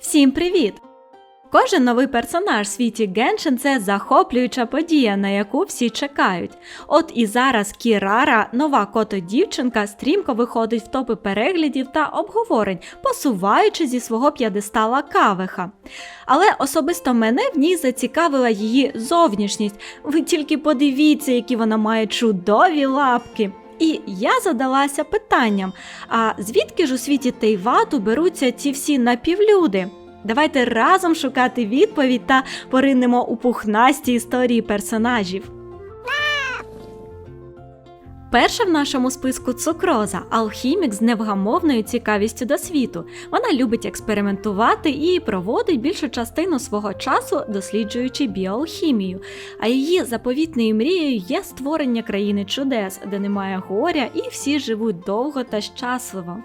Всім привіт! Кожен новий персонаж в світі Геншин це захоплююча подія, на яку всі чекають. От і зараз Кірара, нова кото-дівчинка, стрімко виходить в топи переглядів та обговорень, посуваючи зі свого п'єдестала кавиха. Але особисто мене в ній зацікавила її зовнішність. Ви тільки подивіться, які вона має чудові лапки. І я задалася питанням: а звідки ж у світі Тейвату беруться ці всі напівлюди? Давайте разом шукати відповідь та поринемо у пухнасті історії персонажів. Перша в нашому списку цукроза, алхімік з невгамовною цікавістю до світу. Вона любить експериментувати і проводить більшу частину свого часу досліджуючи біоалхімію. А її заповітною мрією є створення країни чудес, де немає горя і всі живуть довго та щасливо.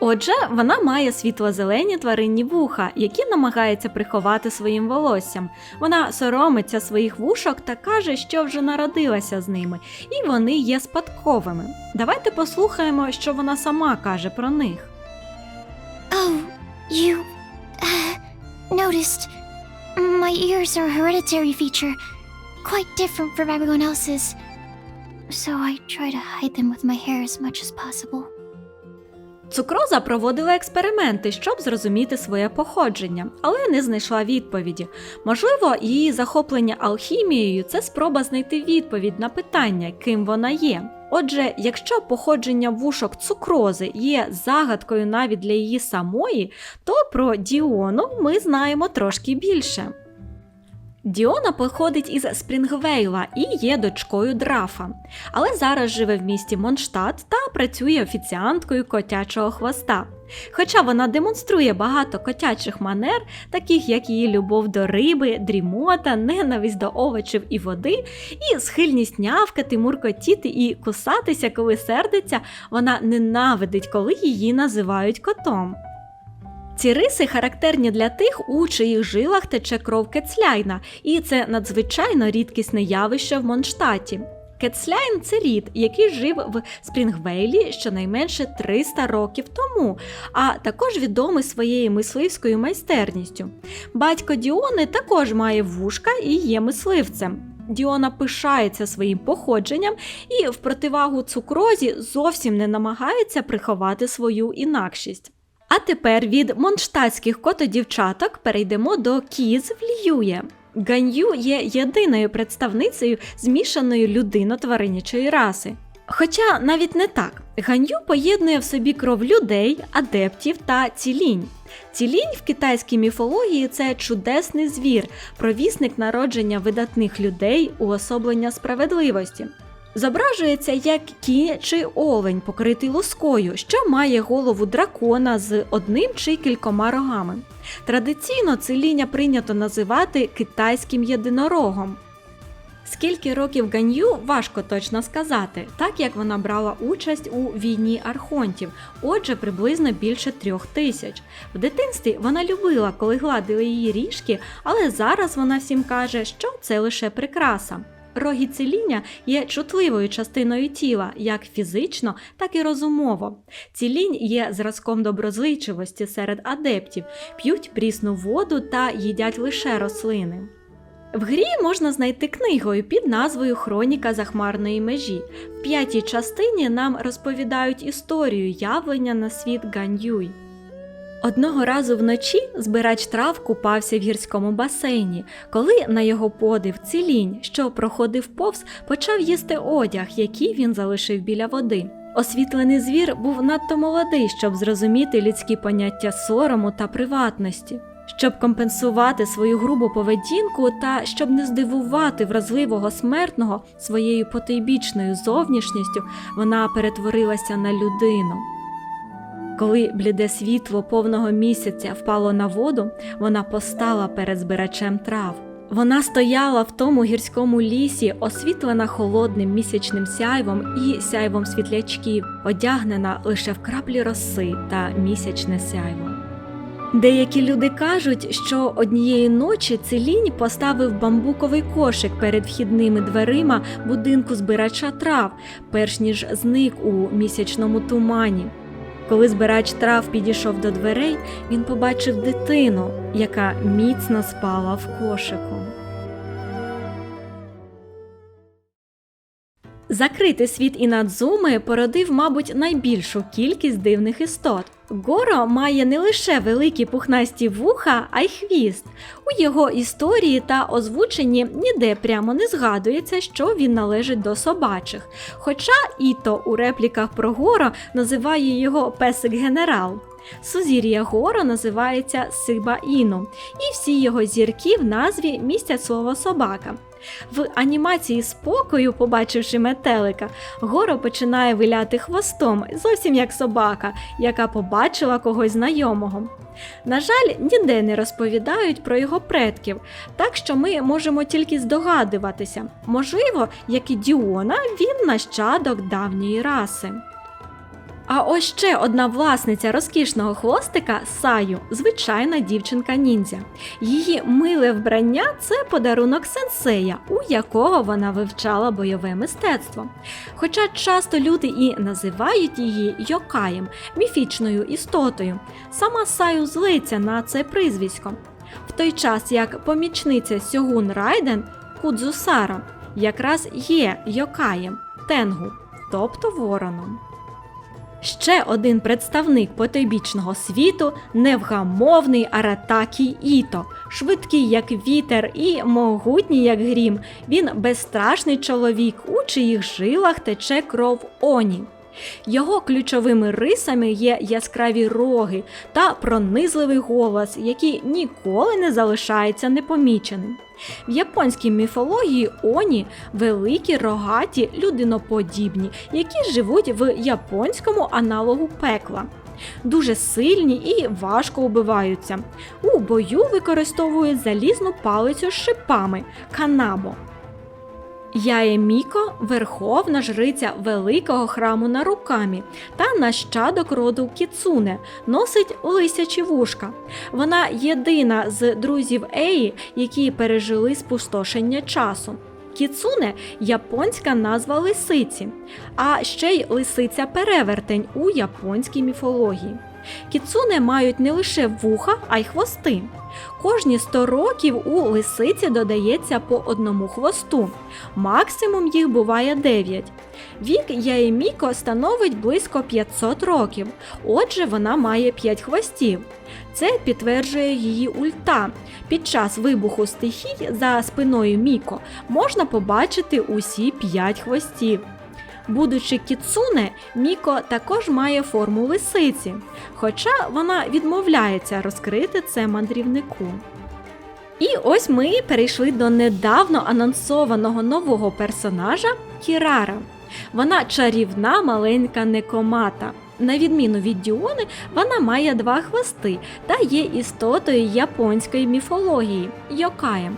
Отже, вона має світло-зелені тваринні вуха, які намагається приховати своїм волоссям. Вона соромиться своїх вушок та каже, що вже народилася з ними, і вони є спадковими. Давайте послухаємо, що вона сама каже про них. Oh, you uh, noticed my ears are a hereditary feature, quite different from everyone else's. So I try to hide them with my hair as much as possible. Цукроза проводила експерименти, щоб зрозуміти своє походження, але не знайшла відповіді. Можливо, її захоплення алхімією це спроба знайти відповідь на питання, ким вона є. Отже, якщо походження вушок цукрози є загадкою навіть для її самої, то про Діону ми знаємо трошки більше. Діона походить із Спрінгвейла і є дочкою драфа, але зараз живе в місті Монштадт та працює офіціанткою котячого хвоста. Хоча вона демонструє багато котячих манер, таких як її любов до риби, дрімота, ненависть до овочів і води, і схильність нявкати, муркотіти і кусатися, коли сердиться, вона ненавидить, коли її називають котом. Ці риси характерні для тих, у чиїх жилах тече кров кецляйна, і це надзвичайно рідкісне явище в Монштаті. Кецляйн це рід, який жив в Спрінгвейлі щонайменше 300 років тому, а також відомий своєю мисливською майстерністю. Батько Діони також має вушка і є мисливцем. Діона пишається своїм походженням і, в противагу цукрозі, зовсім не намагається приховати свою інакшість. А тепер від монштатських котодівчаток перейдемо до кіз в Льює. Ганью є єдиною представницею змішаної людино-тваринячої раси. Хоча навіть не так, Ганью поєднує в собі кров людей, адептів та цілінь. Цілінь в китайській міфології це чудесний звір, провісник народження видатних людей, уособлення справедливості. Зображується як кінь чи олень, покритий лускою, що має голову дракона з одним чи кількома рогами. Традиційно цеління прийнято називати китайським єдинорогом. Скільки років Ганью важко точно сказати, так як вона брала участь у війні архонтів, отже, приблизно більше трьох тисяч. В дитинстві вона любила, коли гладили її ріжки, але зараз вона всім каже, що це лише прикраса. Роги ціління є чутливою частиною тіла, як фізично, так і розумово. Цілінь є зразком доброзичливості серед адептів, п'ють прісну воду та їдять лише рослини. В грі можна знайти книгою під назвою Хроніка захмарної межі. В п'ятій частині нам розповідають історію явлення на світ Ганьюй. Одного разу вночі збирач трав купався в гірському басейні, коли на його подив цілінь, що проходив повз, почав їсти одяг, який він залишив біля води. Освітлений звір був надто молодий, щоб зрозуміти людські поняття сорому та приватності. Щоб компенсувати свою грубу поведінку та щоб не здивувати вразливого смертного своєю потойбічною зовнішністю, вона перетворилася на людину. Коли бліде світло повного місяця впало на воду, вона постала перед збирачем трав. Вона стояла в тому гірському лісі, освітлена холодним місячним сяйвом і сяйвом світлячків, одягнена лише в краплі роси та місячне сяйво. Деякі люди кажуть, що однієї ночі Целінь поставив бамбуковий кошик перед вхідними дверима будинку збирача трав, перш ніж зник у місячному тумані. Коли збирач трав підійшов до дверей, він побачив дитину, яка міцно спала в кошику. Закритий світ Інадзуми породив, мабуть, найбільшу кількість дивних істот. Горо має не лише великі пухнасті вуха, а й хвіст. У його історії та озвученні ніде прямо не згадується, що він належить до собачих. Хоча Іто у репліках про Горо називає його песик генерал. Сузір'я Горо називається Сиба Іну, і всі його зірки в назві містять слово собака. В анімації спокою, побачивши метелика, Горо починає виляти хвостом, зовсім як собака, яка побачила когось знайомого. На жаль, ніде не розповідають про його предків, так що ми можемо тільки здогадуватися. Можливо, як і Діона, він нащадок давньої раси. А ось ще одна власниця розкішного хвостика Саю, звичайна дівчинка ніндзя. Її миле вбрання це подарунок сенсея, у якого вона вивчала бойове мистецтво. Хоча часто люди і називають її йокаєм, міфічною істотою, сама Саю злиться на це прізвисько. В той час як помічниця Сьогун Райден Кудзусара якраз є йокаєм тенгу, тобто вороном. Ще один представник потойбічного світу невгамовний Аратакій Іто, швидкий як вітер і могутній як грім. Він безстрашний чоловік, у чиїх жилах тече кров Оні. Його ключовими рисами є яскраві роги та пронизливий голос, який ніколи не залишається непоміченим. В японській міфології Оні великі рогаті людиноподібні, які живуть в японському аналогу пекла. Дуже сильні і важко убиваються. У бою використовують залізну палицю з шипами канабо. Яеміко верховна жриця великого храму на рукамі та нащадок роду Кіцуне, носить лисячі вушка. Вона єдина з друзів Еї, які пережили спустошення часу. Кіцуне японська назва лисиці, а ще й лисиця перевертень у японській міфології. Кіцуне мають не лише вуха, а й хвости. Кожні 100 років у лисиці додається по одному хвосту. Максимум їх буває 9. Вік Яєміко становить близько 500 років, отже, вона має 5 хвостів. Це підтверджує її ульта. Під час вибуху стихій за спиною Міко можна побачити усі 5 хвостів. Будучи кіцуне, Міко також має форму лисиці, хоча вона відмовляється розкрити це мандрівнику. І ось ми перейшли до недавно анонсованого нового персонажа Кірара. Вона чарівна маленька некомата. На відміну від Діони, вона має два хвости та є істотою японської міфології йокаєм.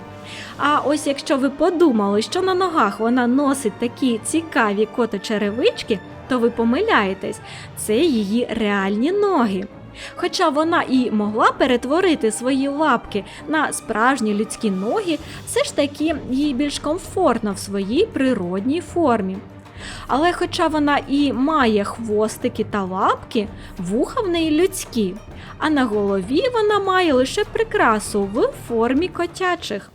А ось якщо ви подумали, що на ногах вона носить такі цікаві кото-черевички, то ви помиляєтесь, це її реальні ноги. Хоча вона і могла перетворити свої лапки на справжні людські ноги, все ж таки їй більш комфортно в своїй природній формі. Але хоча вона і має хвостики та лапки, вуха в неї людські, а на голові вона має лише прикрасу в формі котячих.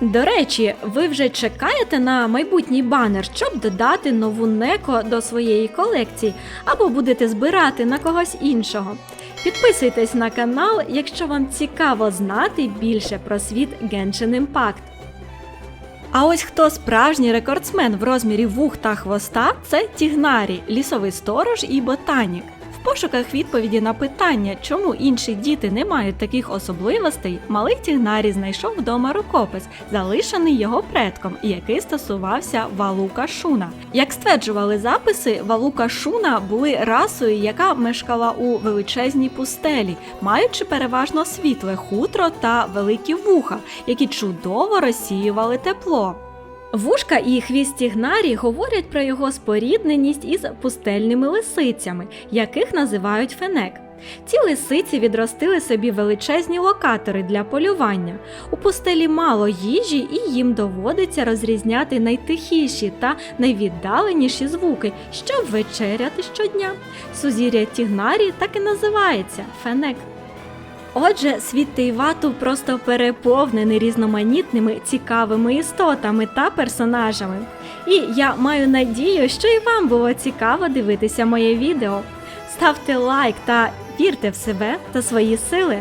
До речі, ви вже чекаєте на майбутній банер, щоб додати нову неко до своєї колекції, або будете збирати на когось іншого. Підписуйтесь на канал, якщо вам цікаво знати більше про світ Genshin Impact. А ось хто справжній рекордсмен в розмірі вух та хвоста це Тігнарі, лісовий сторож і ботанік. Пошуках відповіді на питання, чому інші діти не мають таких особливостей, малий Тігнарі знайшов вдома рукопис, залишений його предком, який стосувався Валука Шуна. Як стверджували записи, Валука Шуна були расою, яка мешкала у величезній пустелі, маючи переважно світле хутро та великі вуха, які чудово розсіювали тепло. Вушка і хвіст Тігнарі говорять про його спорідненість із пустельними лисицями, яких називають фенек. Ці лисиці відростили собі величезні локатори для полювання. У пустелі мало їжі, і їм доводиться розрізняти найтихіші та найвіддаленіші звуки, щоб вечеряти щодня. Сузір'я Тігнарі так і називається фенек. Отже, світ Тейвату просто переповнений різноманітними цікавими істотами та персонажами. І я маю надію, що і вам було цікаво дивитися моє відео. Ставте лайк та вірте в себе та свої сили.